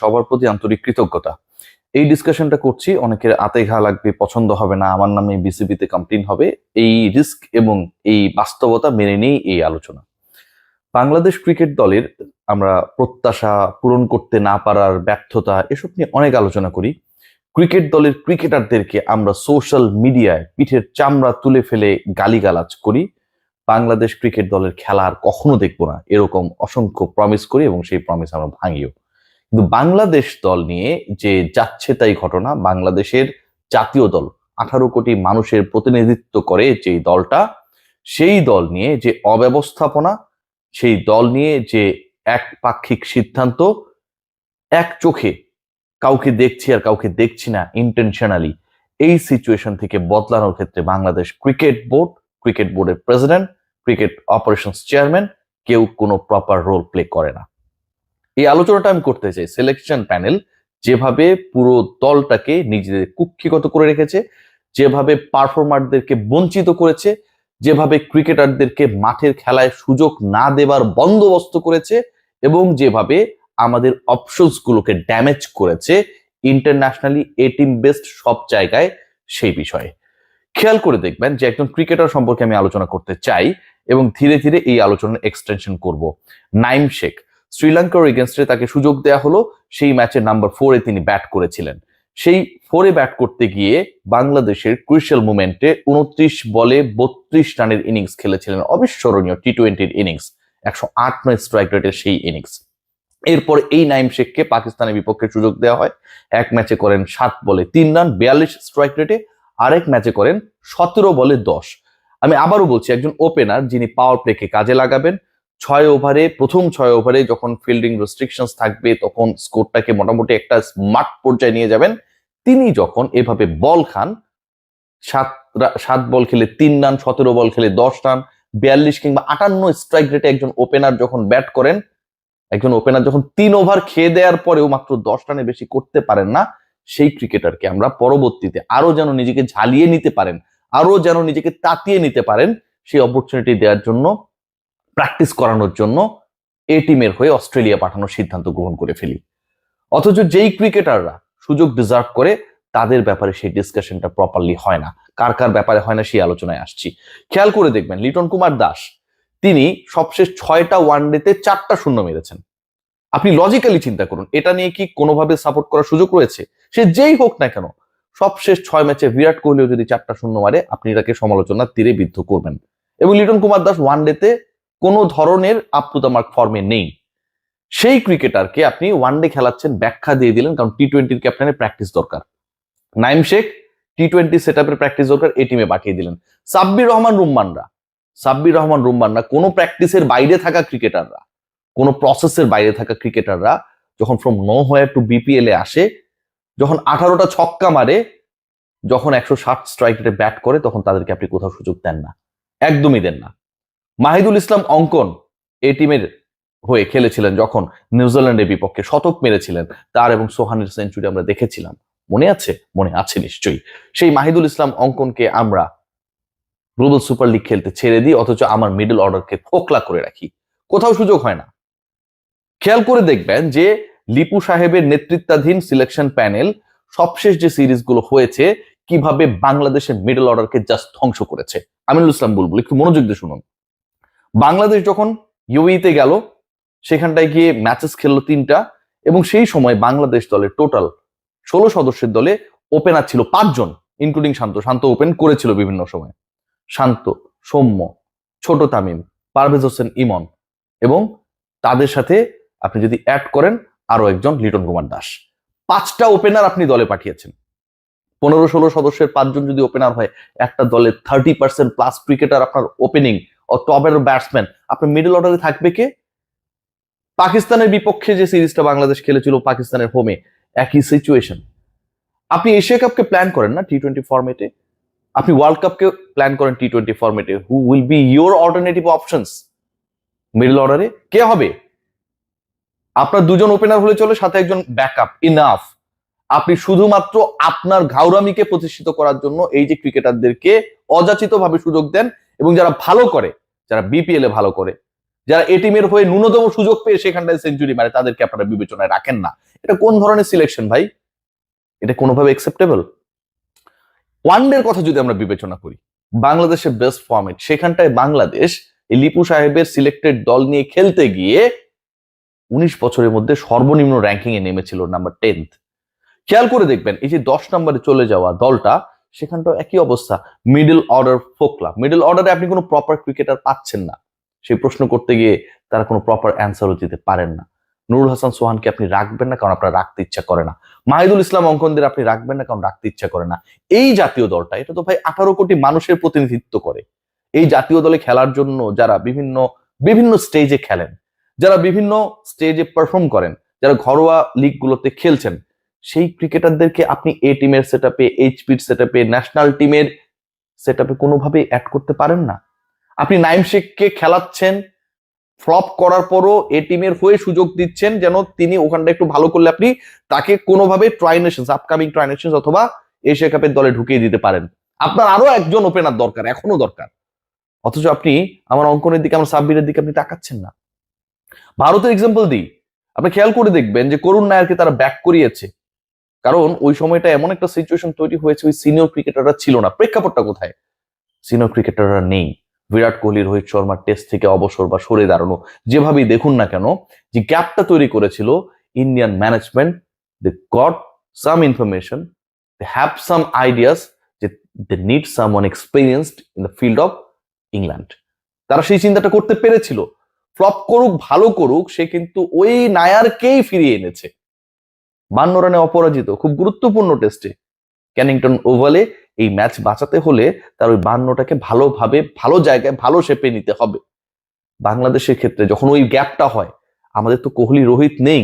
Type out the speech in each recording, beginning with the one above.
সবার প্রতি আন্তরিক কৃতজ্ঞতা। এই ডিসকাশনটা করছি, অনেকের আতে ঘা লাগবে, পছন্দ হবে না, আমার নামে বিসিবিতে কমপ্লেন হবে, এই রিস্ক এবং এই বাস্তবতা মেনে নিয়েই এই আলোচনা। বাংলাদেশ ক্রিকেট দলের আমরা প্রত্যাশা পূরণ করতে না পারার ব্যর্থতা, এসব নিয়ে অনেক আলোচনা করি। ক্রিকেট দলের ক্রিকেটারদেরকে আমরা সোশ্যাল মিডিয়ায় পিঠের চামড়া তুলে ফেলে গালিগালাজ করি। বাংলাদেশ ক্রিকেট দলের খেলা আর কখনো দেখব না, এরকম অসংখ্য প্রমিস করি এবং সেই প্রমিস আমরা ভাঙিও। কিন্তু বাংলাদেশ দল নিয়ে যে যাচ্ছে তাই ঘটনা, বাংলাদেশের জাতীয় দল আঠারো কোটি মানুষের প্রতিনিধিত্ব করে যেই দলটা, সেই দল নিয়ে যে অব্যবস্থাপনা, সেই দল নিয়ে যে একপাক্ষিক সিদ্ধান্ত, এক চোখে কাউকে দেখছি আর কাউকে দেখছি না ইন্টেনশনালি এই সিচুয়েশন থেকে বদলানোর ক্ষেত্রে বাংলাদেশ ক্রিকেট বোর্ড ক্রিকেট বোর্ডের প্রেসিডেন্ট ক্রিকেট অপারেশনস চেয়ারম্যান কেউ কোনো প্রপার রোল প্লে করে না। এই আলোচনাটা আমি করতে চাই। সিলেকশন প্যানেল যেভাবে পুরো দলটাকে নিজেদের কুক্ষিগত করে রেখেছে, যেভাবে পারফর্মারদেরকে বঞ্চিত করেছে, যেভাবে ক্রিকেটারদেরকে মাঠের খেলায় সুযোগ না দেবার বন্দোবস্ত করেছে এবং যেভাবে আমাদের অপশনস গুলোকে ড্যামেজ করেছে ইন্টারন্যাশনালি এ টিম বেস্ট সব জায়গায় সেই বিষয়ে। খেয়াল করে দেখবেন যে একজন ক্রিকেটার সম্পর্কে আমি আলোচনা করতে চাই এবং ধীরে ধীরে এই আলোচনার এক্সটেনশন করব। নাইম শেখ শ্রীলঙ্কার এগেনস্টে তাকে সুযোগ দেয়া হলো। সেই ম্যাচের নাম্বার ফোরে তিনি ব্যাট করেছিলেন। সেই ফোরে ব্যাট করতে গিয়ে বাংলাদেশের ক্রুশিয়াল মুমেন্টে উনত্রিশ বলে বত্রিশ রানের ইনিংস খেলেছিলেন। অবিস্মরণীয় টি টোয়েন্টির ইনিংস একশো আট নয় স্ট্রাইক রেটের সেই ইনিংস এরপর এই নাইম শেখকে পাকিস্তানের বিপক্ষে সুযোগ দেওয়া হয়। এক ম্যাচে করেন সাত বলে তিন রান, বিয়াল্লিশ স্ট্রাইক রেটে আরেক ম্যাচে করেন সতেরো বলে দশ। আমি আবারও বলছি, একজন ওপেনার যিনি পাওয়ার প্লেকে কাজে লাগাবেন ছয় ওভারে, প্রথম ছয় ওভারে যখন ফিল্ডিং রেস্ট্রিকশনস থাকবে, তখন স্কোরটাকে মোটামুটি একটা স্মার্ট পর্যায়ে নিয়ে যাবেন। তিনি যখন এভাবে বল খান, সাত সাত বল খেলে তিন রান, সতেরো বল খেলে দশ রান, বিয়াল্লিশ কিংবা আটান্ন স্ট্রাইক রেটে একজন ওপেনার যখন ব্যাট করেন, একজন ওপেনার যখন তিন ওভার খেয়ে দেওয়ার পরেও মাত্র দশ রানে বেশি করতে পারেন না, সেই ক্রিকেটারকে আমরা পরবর্তীতে আরও যেন নিজেকে ঝালিয়ে নিতে পারেন আরও যেন নিজেকে তাতিয়ে নিতে পারেন, সেই অপরচুনিটি দেওয়ার জন্য প্র্যাকটিস করানোর জন্য এ টিমের হয়ে অস্ট্রেলিয়া পাঠানোর সিদ্ধান্ত গ্রহণ করে ফেলি। অথচ যেই ক্রিকেটাররা সুযোগ ডিজার্ভ করে, তাদের ব্যাপারে সেই ডিসকাশনটা প্রপারলি হয় না। কার কার ব্যাপারে হয় না সেই আলোচনায় আসছি। খেয়াল করে দেখবেন, লিটন কুমার দাস, তিনি সবশেষ ছয়টা ওয়ানডেতে চারটা শূন্য মেরেছেন। আপনি লজিক্যালি চিন্তা করুন, এটা নিয়ে কি কোনোভাবে সাপোর্ট করার সুযোগ রয়েছে? সে যেই হোক না কেন, সবশেষ ছয় ম্যাচে বিরাট কোহলিও যদি চারটা শূন্য মারে, আপনি তাকে সমালোচনার তীরে বিদ্ধ করবেন। এবং লিটন কুমার দাস ওয়ানডেতে কোনো ধরনের আপ্লুতামার্ক ফর্মে নেই। সেই ক্রিকেটারকে আপনি ওয়ান ডে খেলাচ্ছেন, ব্যাখ্যা দিয়ে দিলেন, কারণ টি টোয়েন্টির ক্যাপ্টেনের প্র্যাকটিস দরকার। Naim Sheikh T twenty set আপের প্র্যাকটিস দরকার, এই টিমে পাঠিয়ে দিলেন। সাব্বির রহমান রুম্মানরা সাব্বির রহমান রুম্মানরা কোনো প্র্যাকটিসের বাইরে থাকা ক্রিকেটাররা কোনো প্রসেসের বাইরে থাকা ক্রিকেটাররা যখন ফ্রম নো হয়ে টু বিপিএল এ আসে, যখন আঠারোটা ছক্কা মারে, যখন একশো ষাট স্ট্রাইক রেটে ব্যাট করে, তখন তাদেরকে আপনি কোথাও সুযোগ দেন না। একদমই দেন না। মাহিদুল ইসলাম অঙ্কন এই টিমের হয়ে খেলেছিলেন যখন নিউজিল্যান্ডের বিপক্ষে শতক মেরেছিলেন, তার এবং সোহানের সেঞ্চুরি আমরা দেখেছিলাম। মনে আছে? মনে আছে নিশ্চয়ই। সেই মাহিদুল ইসলাম অঙ্কনকে আমরা গ্লোবাল সুপার লিগ খেলতে ছেড়ে দিই, অথচ আমার মিডল অর্ডারকে খোকলা করে রাখি। কোথাও সুযোগ হয় না। খেয়াল করে দেখবেন যে লিপু সাহেবের নেতৃত্বাধীন সিলেকশন প্যানেল সবশেষ যে সিরিজগুলো হয়েছে, কীভাবে বাংলাদেশের মিডল অর্ডারকে জাস্ট ধ্বংস করেছে। আমিনুল ইসলাম বুলবুল, একটু মনোযোগ দিয়ে শুনুন। বাংলাদেশ যখন ইউইতে গেল, সেখানটায় গিয়ে ম্যাচেস খেললো তিনটা এবং সেই সময় বাংলাদেশ দলের টোটাল ষোলো সদস্যের দলে ওপেনার ছিল পাঁচজন ইনক্লুডিং শান্ত। শান্ত ওপেন করেছিল বিভিন্ন সময়। শান্ত, সৌম্য, ছোট তামিম, পারভেজ হোসেন, ইমন এবং তাদের সাথে আপনি যদি অ্যাড করেন আরও একজন লিটন কুমার দাস। পাঁচটা ওপেনার আপনি দলে পাঠিয়েছেন। পনেরো ষোলো সদস্যের পাঁচজন যদি ওপেনার হয়, একটা দলে থার্টি পার্সেন্ট প্লাস ক্রিকেটার আপনার ওপেনিং টপের ব্যাটসম্যান আপনার মিডল অর্ডারে থাকবে কে? পাকিস্তানের বিপক্ষে যে সিরিজটা বাংলাদেশ খেলেছিল পাকিস্তানের হোমে একই সিচুয়েশন আপনি এশিয়া কাপকে প্ল্যান করেন না টি টোয়েন্টি ফর্মেটে আপনি ওয়ার্ল্ড কাপকে প্ল্যান করেন টি টোয়েন্টি ফর্মেটে who will be your alternative options middle অর্ডারে কে হবে? আপনার দুজন ওপেনার হলে চলে, সাথে একজন ব্যাকআপ ইনাফ আপনি শুধুমাত্র আপনার ঘাউরামিকে প্রতিষ্ঠিত করার জন্য এই যে ক্রিকেটারদেরকে অযাচিত ভাবে সুযোগ দেন এবং যারা ভালো করে, যারা বিপিএল এ ভালো করে, যারা এ টিমের হয়ে ন্যূনতম সুযোগ পেয়ে সেখানটায় সেঞ্চুরি মারে, তাদেরকে আপনারা বিবেচনায় রাখেন না। এটা কোন ধরনের সিলেকশন ভাই? এটা কোনোভাবে অ্যাকসেপ্টেবল ওয়ানডের কথা যদি আমরা বিবেচনা করি, বাংলাদেশের বেস্ট ফর্মেট সেখানটায় বাংলাদেশ এই লিপু সাহেবের সিলেক্টেড দল নিয়ে খেলতে গিয়ে উনিশ বছরের মধ্যে সর্বনিম্ন র্যাঙ্কিং এ নেমেছিল নাম্বার টেন্থ খেয়াল করে দেখবেন, এই যে দশ নম্বরে চলে যাওয়া দলটা সেখানটাও একই অবস্থা মিডল অর্ডার ফোকলা। মিডল অর্ডারে আপনি কোনো প্রপার ক্রিকেটার পাচ্ছেন না। সেই প্রশ্ন করতে গিয়ে তারা কোনো প্রপার অ্যান্সারও দিতে পারেন না। নুরুল হাসান সোহানকে আপনি রাখবেন না, কারণ আপনার রাখতে ইচ্ছা করে না। মাহিদুল ইসলাম অঙ্কনদের আপনি রাখবেন না, কারণ রাখতে ইচ্ছা করে না। এই জাতীয় দলটা, এটা তো ভাই আঠারো কোটি মানুষের প্রতিনিধিত্ব করে। এই জাতীয় দলে খেলার জন্য যারা বিভিন্ন বিভিন্ন স্টেজে খেলেন, যারা বিভিন্ন স্টেজে পারফর্ম করেন, যারা ঘরোয়া লিগগুলোতে খেলছেন সেই ক্রিকেটারদেরকে আপনি এ টিমের সেট আপে এইচপির সেট আপে ন্যাশনাল টিমের সেট আপে কোনোভাবেই অ্যাড করতে পারেন না। আপনি নাইম শেখকে খেলাচ্ছেন ফ্লপ করার পরও এ টিমের হয়ে সুযোগ দিচ্ছেন যেন তিনি ওখানটা একটু ভালো করলে আপনি তাকে কোনোভাবে tri nation upcoming tri nation অথবা এশিয়া কাপের দলে ঢুকিয়ে দিতে পারেন। আপনার আরও একজন ওপেনার দরকার এখনও দরকার। অথচ আপনি আমার অঙ্কনের দিকে, আমার সাব্বিরের দিকে আপনি তাকাচ্ছেন না। ভারতের এক্সাম্পল দিই। আপনি খেয়াল করে দেখবেন যে করুণ নায়ারকে তারা ব্যাক করিয়েছে। কারণ ওই সময়টা এমন একটা সিচুয়েশন তৈরি হয়েছে ওই সিনিয়র ক্রিকেটাররা ছিল না। প্রেক্ষাপটটা কোথায়? সিনিয়র ক্রিকেটাররা নেই। বিরাট কোহলি, রোহিত শর্মা টেস্ট থেকে অবসর বা সরে দাঁড়ানো, যেভাবেই দেখুন না কেন, যে গ্যাপটা তৈরি করেছিল Indian management they got some information they have some ideas যে they need someone experienced in the field of England তারা সেই চিন্তাটা করতে পেরেছিল। ফ্লপ করুক, ভালো করুক, সে কিন্তু ওই নায়ারকেই ফিরিয়ে এনেছে। বান্ন রানে অপরাজিত, খুব গুরুত্বপূর্ণ টেস্টে। ক্যানিংটন ওভালে এই ম্যাচ বাঁচাতে হলে তার ওই বান্নটাকে ভালোভাবে, ভালো জায়গায়, ভালো শেপে নিতে হবে। বাংলাদেশের ক্ষেত্রে যখন ওই গ্যাপটা হয়, আমাদের তো কোহলি, রোহিত নেই।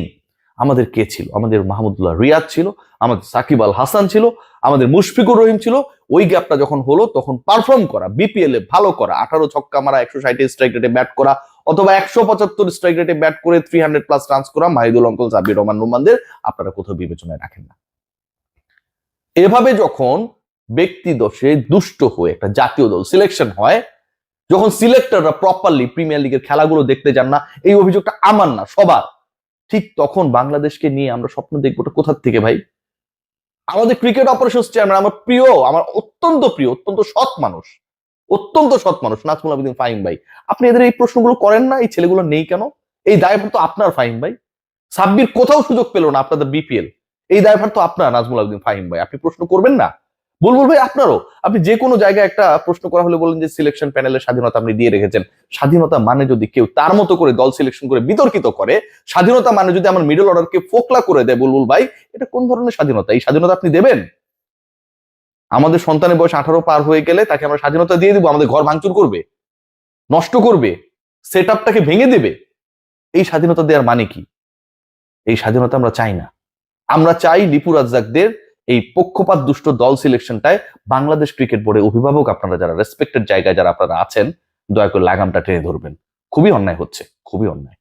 আমাদের কে ছিল? আমাদের মাহমুদুল্লাহ রিয়াদ ছিল, আমাদের সাকিব আল হাসান ছিল, আমাদের মুশফিকুর রহিম ছিল ওই গ্যাপটা যখন হলো, তখন পারফর্ম করা বিপিএল এ ভালো করা, আঠারো ছক্কা মারা, একশো ষাটে স্ট্রাইক রেটে ব্যাট করা, অথবা একশো পঁচাত্তর স্ট্রাইক রেটে ব্যাট করে থ্রি হান্ড্রেড প্লাস রানস করা, মাহিদুল অঙ্কল সাবির রহমান রুমানদের আপনারা কোথাও বিবেচনায় রাখেন না। এভাবে যখন ব্যক্তি দোষে দুষ্ট হয়ে একটা জাতীয় দল সিলেকশন হয়, যখন সিলেক্টররা প্রপারলি প্রিমিয়ার লিগের খেলাগুলো দেখতে যান না, এই অভিযোগটা আমার না, সবার। ঠিক তখন বাংলাদেশকে নিয়ে আমরা স্বপ্ন দেখব কোথার থেকে ভাই? আমাদের ক্রিকেট অপারেশন চেয়ারম্যান আমার প্রিয়, আমার অত্যন্ত প্রিয়, অত্যন্ত সৎ মানুষ, অত্যন্ত সৎ মানুষ, নাজমুল আবেদিন ফাহিম ভাই। আপনি এদের এই প্রশ্নগুলো করেন না, এই ছেলেগুলো নেই কেন? এই দায়ভার তো আপনার ফাহিম ভাই। সাব্বির কোথাও সুযোগ পেল না আপনাদের বিপিএল এই দায়ভার তো আপনার, নাজমুল আবেদিন ফাহিম ভাই। আপনি প্রশ্ন করবেন না? বুলবুল ভাই, আপনারও? আপনি যে কোনো জায়গায় একটা প্রশ্ন করা হলে বলেন যে সিলেকশন প্যানেলের স্বাধীনতা আপনি দিয়ে রেখেছেন। স্বাধীনতা মানে যদি কেউ তার মতো করে দল সিলেকশন করে বিতর্কিত করে, স্বাধীনতা মানে যদি আমার মিডল অর্ডারকে ফোকলা করে দেয় বুলবুল ভাই, এটা কোন ধরনের স্বাধীনতা? এই স্বাধীনতা আপনি দেবেন? আমাদের সন্তানের বয়স আঠারো পার হয়ে গেলে তাকে আমরা স্বাধীনতা দিয়ে দিব, আমাদের ঘর ভাঙচুর করবে, নষ্ট করবে সেট আপটাকে ভেঙে দেবে। এই স্বাধীনতা দেওয়ার মানে কি? এই স্বাধীনতা আমরা চাই না। আমরা চাই লিপু রাজ্জাকদের এই পক্ষপাত দুষ্ট দল সিলেকশনটায় বাংলাদেশ ক্রিকেট বোর্ডে অভিভাবক আপনারা যারা রেসপেক্টেড জায়গায় যারা আপনারা আছেন, দয়া করে লাগামটা টেনে ধরবেন। খুবই অন্যায় হচ্ছে, খুবই অন্যায়।